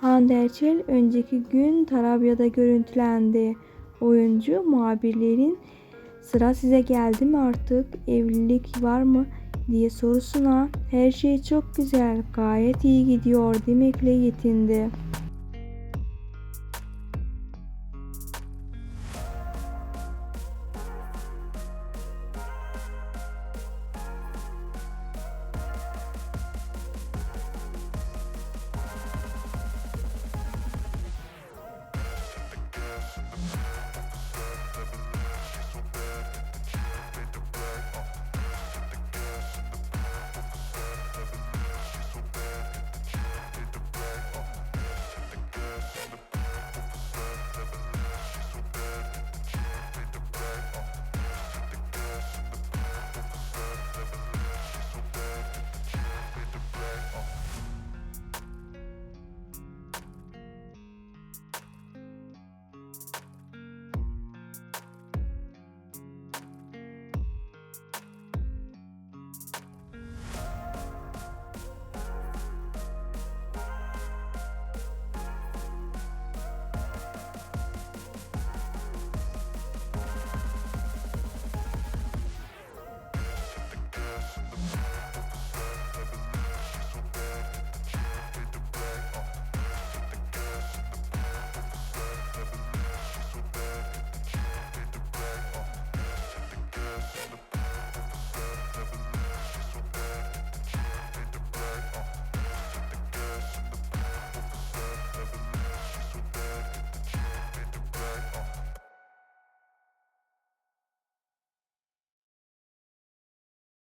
Hande Erçel önceki gün Tarabya'da görüntülendi. Oyuncu muhabirlerin sıra size geldi mi artık evlilik var mı diye sorusuna her şey çok güzel gayet iyi gidiyor demekle yetindi.